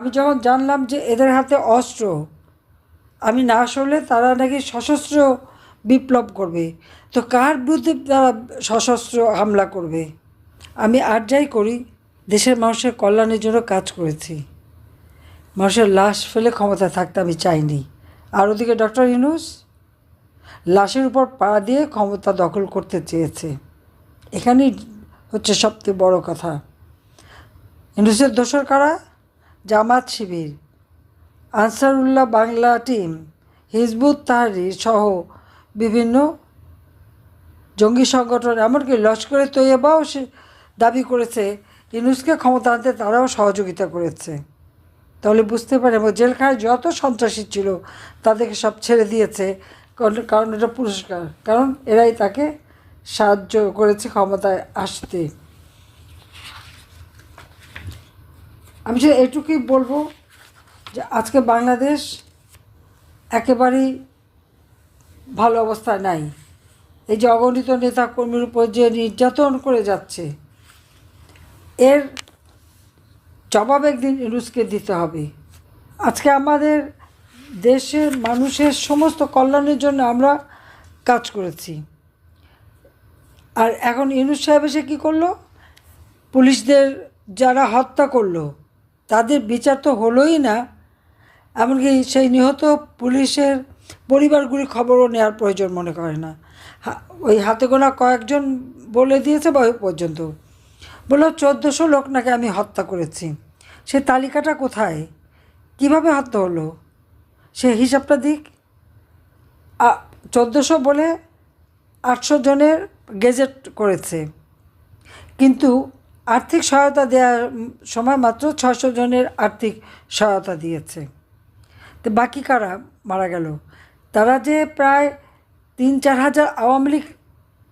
আমি যখন জানলাম যে এদের হাতে অস্ত্র, আমি না সরলে তারা নাকি সশস্ত্র বিপ্লব করবে। তো কার বিরুদ্ধে তারা সশস্ত্র হামলা করবে? আমি আর যাই করি, দেশের মানুষের কল্যাণের জন্য কাজ করেছি। মানুষের লাশ ফেলে ক্ষমতা থাকতে আমি চাইনি। আর ওদিকে ডক্টর ইনুস লাশের উপর পা দিয়ে ক্ষমতা দখল করতে চেয়েছে। এখানেই হচ্ছে সবচেয়ে বড় কথা। ইনুসের দোসর কারা? জামাত শিবির। আনসারুল্লাহ বাংলা টিম, হিজবুত তাহারির সহ বিভিন্ন জঙ্গি সংগঠন, এমনকি লস্করে তৈয়বাও দাবি করেছে, ইউনুসকে ক্ষমতা আনতে তারাও সহযোগিতা করেছে। তাহলে বুঝতে পারে এবং জেলখানায় যত সন্ত্রাসী ছিল, তাদেরকে সব ছেড়ে দিয়েছে কারণ এটা পুরস্কার। কারণ এরাই তাকে সাহায্য করেছে ক্ষমতায় আসতে। আমি শুধু এটুকুই বলব যে আজকে বাংলাদেশ একেবারেই ভালো অবস্থায় নাই। এই যে অগণিত নেতা কর্মীর উপর যে নির্যাতন করে যাচ্ছে, এর জবাব একদিন ইউনুসকে দিতে হবে। আজকে আমাদের দেশের মানুষের সমস্ত কল্যাণের জন্য আমরা কাজ করেছি। আর এখন ইউনুস সাহেব এসে কী করল? পুলিশদের যারা হত্যা করল তাদের বিচার তো হলোই না। এমনকি সেই নিহত পুলিশের পরিবারগুলি খবরও নেওয়ার প্রয়োজন মনে করে না। ওই হাতে গোনা কয়েকজন বলে দিয়েছে বা পর্যন্ত। বলল, চোদ্দোশো লোক নাকি আমি হত্যা করেছি। সে তালিকাটা কোথায়? কীভাবে হত্যা হলো? সে হিসাবটা দিক। চোদ্দোশো বলে আটশো জনের গেজেট করেছে। কিন্তু আর্থিক সহায়তা দেওয়ার সময় মাত্র ছশো জনের আর্থিক সহায়তা দিয়েছে। তো বাকি কারা মারা গেল? তারা যে প্রায় তিন চার হাজার আওয়ামী লীগ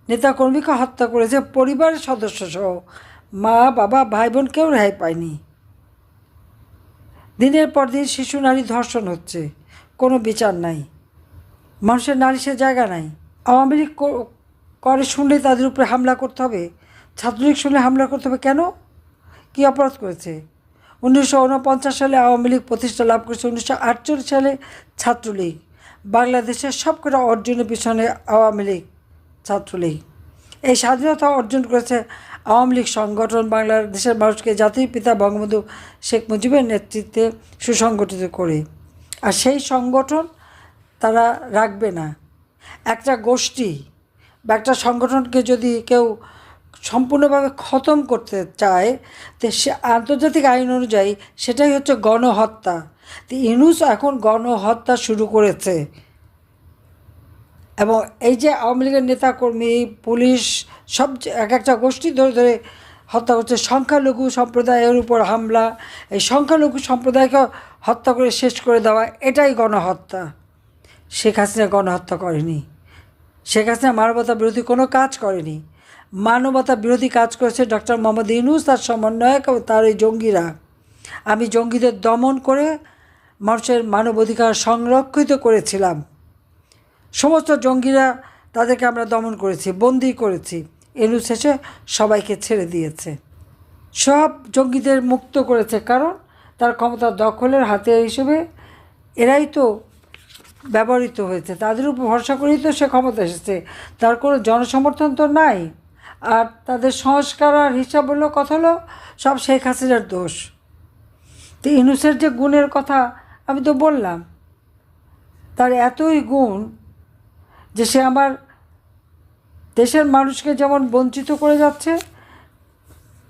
নেতাকর্মীকে হত্যা করেছে, পরিবারের সদস্য সহ মা, বাবা ভাই বোন কেউ রেহাই পায়নি। দিনের পর দিন শিশু, নারী ধর্ষণ হচ্ছে, কোনো বিচার নাই। মানুষের নারী সে জায়গা নাই। আওয়ামী লীগ করে শুনলে তাদের উপরে হামলা করতে হবে ছাত্রলীগ শুনলে হামলা করতে হবে কেন? কী অপরাধ করেছে? উনিশশো উনপঞ্চাশ সালে আওয়ামী লীগ প্রতিষ্ঠা লাভ করেছে উনিশশো আটচল্লিশ সালে ছাত্রলীগ। বাংলাদেশের সবকটা অর্জনের পিছনে আওয়ামী লীগ ছাত্রলীগ। এই স্বাধীনতা অর্জন করেছে আওয়ামী লীগ সংগঠন। বাংলাদেশের মানুষকে জাতির পিতা বঙ্গবন্ধু শেখ মুজিবের নেতৃত্বে সুসংগঠিত করে। আর সেই সংগঠন তারা রাখবে না। একটা গোষ্ঠী বা একটা সংগঠনকে যদি কেউ সম্পূর্ণভাবে খতম করতে চায়, তো সে আন্তর্জাতিক আইন অনুযায়ী সেটাই হচ্ছে গণহত্যা। তো ইনুস এখন গণহত্যা শুরু করেছে। এবং এই যে আওয়ামী লীগের নেতাকর্মী, পুলিশ, সব এক একটা গোষ্ঠী ধরে ধরে হত্যা করছে, সংখ্যালঘু সম্প্রদায়ের উপর হামলা, এই সংখ্যালঘু সম্প্রদায়কে হত্যা করে শেষ করে দেওয়া, এটাই গণহত্যা। শেখ হাসিনা গণহত্যা করেনি। শেখ হাসিনা মানবতা বিরোধী কোনো কাজ করেনি। মানবতা বিরোধী কাজ করেছে ডক্টর মোহাম্মদ ইউনুস, তার সমন্বয়ক এবং তার এই জঙ্গিরা। আমি জঙ্গিদের দমন করে মানুষের মানবাধিকার সংরক্ষিত করেছিলাম। সমস্ত জঙ্গিরা তাদেরকে আমরা দমন করেছি, বন্দি করেছি। এনু শেষে সবাইকে ছেড়ে দিয়েছে। সব জঙ্গিদের মুক্ত করেছে কারণ তার ক্ষমতা দখলের হাতে হিসেবে এরাই তো ব্যবহৃত হয়েছে। তাদের উপর ভরসা করেই তো সে ক্ষমতা এসেছে। তার কোনো জনসমর্থন তো নাই। আর তাদের সংস্কার আর হিসাব হলো, কথা হলো, সব শেখ হাসিনার দোষ। তো ইনুসের যে গুণের কথা আমি তো বললাম, তার এতই গুণ যে সে আমার দেশের মানুষকে যেমন বঞ্চিত করে যাচ্ছে,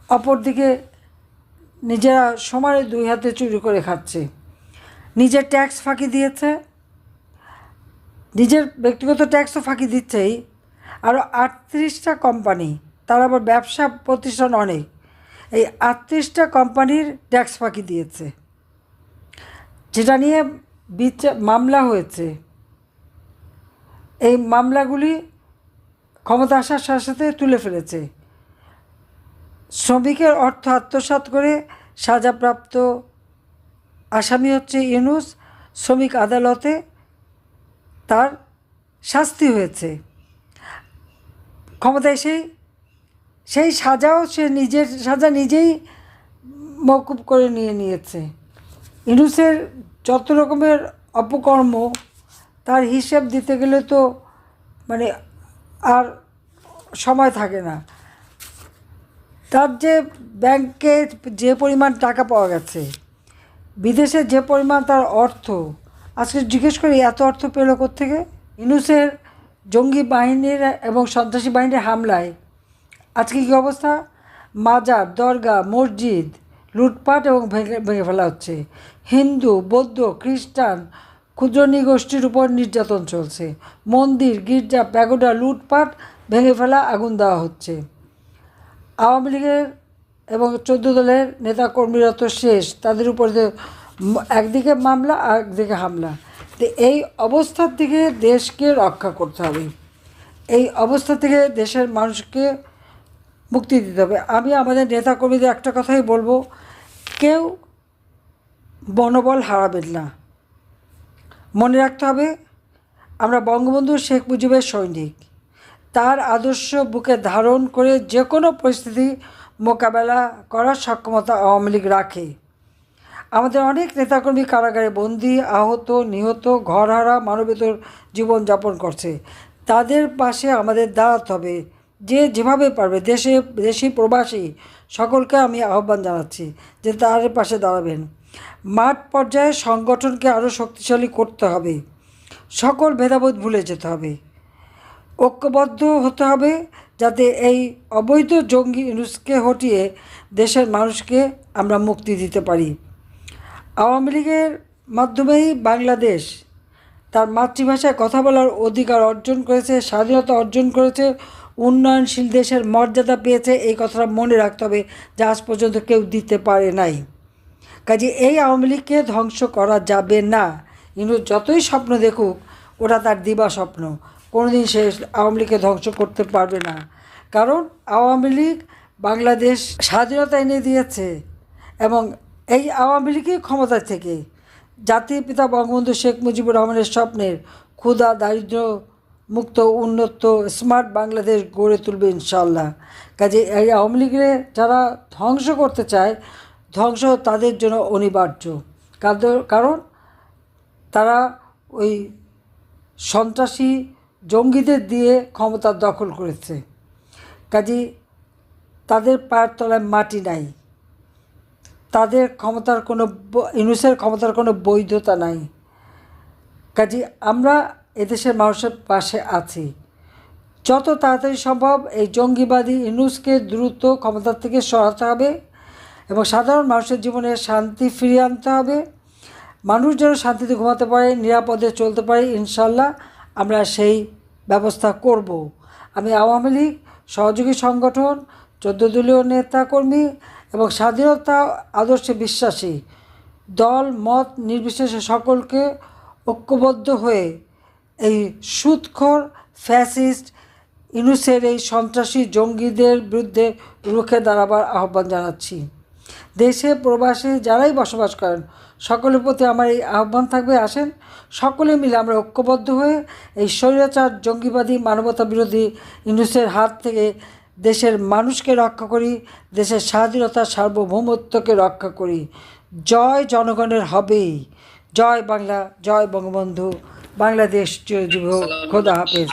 অপরদিকে নিজেরা সমানে দুই হাতে চুরি করে খাচ্ছে। নিজের ট্যাক্স ফাঁকি দিয়েছে নিজের ব্যক্তিগত ট্যাক্সও ফাঁকি দিচ্ছেই। আরও আটত্রিশটা কোম্পানি, তার আবার ব্যবসা প্রতিষ্ঠান অনেক, এই আটত্রিশটা কোম্পানির ট্যাক্স ফাঁকি দিয়েছে। যেটা নিয়ে বিচার মামলা হয়েছে। এই মামলাগুলি ক্ষমতা আসার সাথে সাথে তুলে ফেলেছে। শ্রমিকের অর্থ আত্মসাৎ করে সাজাপ্রাপ্ত আসামি হচ্ছে ইউনুস। শ্রমিক আদালতে তার শাস্তি হয়েছে। ক্ষমতায় সেই সেই সাজাও সে নিজের সাজা নিজেই মকুব করে নিয়ে নিয়েছে। ইনুসের যত রকমের অপকর্ম তার হিসেব দিতে গেলে তো মানে আর সময় থাকে না। তার যে ব্যাংকে যে পরিমাণ টাকা পাওয়া গেছে, বিদেশে যে পরিমাণ তার অর্থ আজকে জিজ্ঞেস করি, এত অর্থ পেল থেকে ইনুসের জঙ্গি বাহিনীর এবং সন্ত্রাসী বাহিনীর হামলায়। আজকে কী অবস্থা? মাজার দরগা মসজিদ লুটপাট এবং ভেঙে ভেঙে ফেলা হচ্ছে। হিন্দু, বৌদ্ধ, খ্রিস্টান ক্ষুদ্র নৃগোষ্ঠীর উপর নির্যাতন চলছে। মন্দির, গির্জা, প্যাগোডা লুটপাট, ভেঙে ফেলা আগুন দেওয়া হচ্ছে। আওয়ামী লীগের এবং চোদ্দ দলের নেতাকর্মীরা তো শেষ, তাদের উপর একদিকে মামলা আর একদিকে হামলা। তো এই অবস্থার থেকে দেশকে রক্ষা করতে হবে। এই অবস্থা থেকে দেশের মানুষকে মুক্তি দিতে হবে। আমি আমাদের নেতাকর্মীদের একটা কথাই বলব, কেউ মনোবল হারাবেন না। মনে রাখতে হবে, আমরা বঙ্গবন্ধু শেখ মুজিবের সৈনিক। তার আদর্শ বুকে ধারণ করে যে কোনো পরিস্থিতি মোকাবেলা করার সক্ষমতা আওয়ামী লীগ রাখে। আমাদের অনেক নেতাকর্মী কারাগারে বন্দি, আহত, নিহত, ঘরহারা, মানবেতর জীবনযাপন করছে। তাদের পাশে আমাদের দাঁড়াতে হবে। যে যেভাবে পারবে, দেশে, দেশি প্রবাসী সকলকে আমি আহ্বান জানাচ্ছি যে তাদের পাশে দাঁড়াবেন। মাঠ পর্যায়ে সংগঠনকে আরও শক্তিশালী করতে হবে। সকল ভেদাভেদ ভুলে যেতে হবে। ঐক্যবদ্ধ হতে হবে যাতে এই অবৈধ জঙ্গি ইউনুসকে হটিয়ে দেশের মানুষকে আমরা মুক্তি দিতে পারি। আওয়ামী লীগের মাধ্যমেই বাংলাদেশ তার মাতৃভাষায় কথা বলার অধিকার অর্জন করেছে, স্বাধীনতা অর্জন করেছে, উন্নয়নশীল দেশের মর্যাদা পেয়েছে, এই কথাটা মনে রাখতে হবে যা আজ পর্যন্ত কেউ দিতে পারে নাই। কাজে এই আওয়ামী লীগকে ধ্বংস করা যাবে না। কিন্তু যতই স্বপ্ন দেখুক, ওটা তার দিবা স্বপ্ন। কোনোদিন সে আওয়ামী লীগকে ধ্বংস করতে পারবে না। কারণ আওয়ামী লীগ বাংলাদেশ স্বাধীনতা এনে দিয়েছে এবং এই আওয়ামী লীগই ক্ষমতা থেকে। জাতির পিতা বঙ্গবন্ধু শেখ মুজিবুর রহমানের স্বপ্নের ক্ষুধা, দারিদ্র মুক্ত, উন্নত, স্মার্ট বাংলাদেশ গড়ে তুলবে ইনশাল্লাহ কাজে এই আওয়ামী লীগের যারা ধ্বংস করতে চায়, ধ্বংস তাদের জন্য অনিবার্য। কারণ তারা ওই সন্ত্রাসী জঙ্গিদের দিয়ে ক্ষমতা দখল করেছে। কাজী তাদের পায়ের তলায় মাটি নাই। তাদের ক্ষমতার কোনো ইউনুসের ক্ষমতার কোনো বৈধতা নাই। কাজী আমরা এদেশের মানুষের পাশে আছি। যত তাড়াতাড়ি সম্ভব এই জঙ্গিবাদী ইউনুসকে দ্রুত ক্ষমতা থেকে সরাতে হবে এবং সাধারণ মানুষের জীবনে শান্তি ফিরিয়ে আনতে হবে। মানুষ যেন শান্তিতে ঘুমাতে পারে, নিরাপদে চলতে পারে, ইনশাল্লাহ আমরা সেই ব্যবস্থা করব। আমি আওয়ামী লীগ, সহযোগী সংগঠন, চোদ্দ দলীয় নেতাকর্মী এবং স্বাধীনতা আদর্শে বিশ্বাসী। দল, মত নির্বিশেষে সকলকে ঐক্যবদ্ধ হয়ে এই সুদখোর ফ্যাসিস্ট, ইনুসের এই সন্ত্রাসী জঙ্গিদের বিরুদ্ধে রুখে দাঁড়াবার আহ্বান জানাচ্ছি। দেশে প্রবাসে যারাই বসবাস করেন, সকলের প্রতি আমার এই আহ্বান থাকবে। আসেন, সকলে মিলে আমরা ঐক্যবদ্ধ হয়ে এই স্বৈরাচার, জঙ্গিবাদী মানবতা বিরোধী ইউনুসের হাত থেকে দেশের মানুষকে রক্ষা করি, দেশের স্বাধীনতা, সার্বভৌমত্বকে রক্ষা করি। জয় জনগণের হবেই। জয় বাংলা, জয় বঙ্গবন্ধু। বাংলাদেশ চিরজীব। খোদা হাফেজ।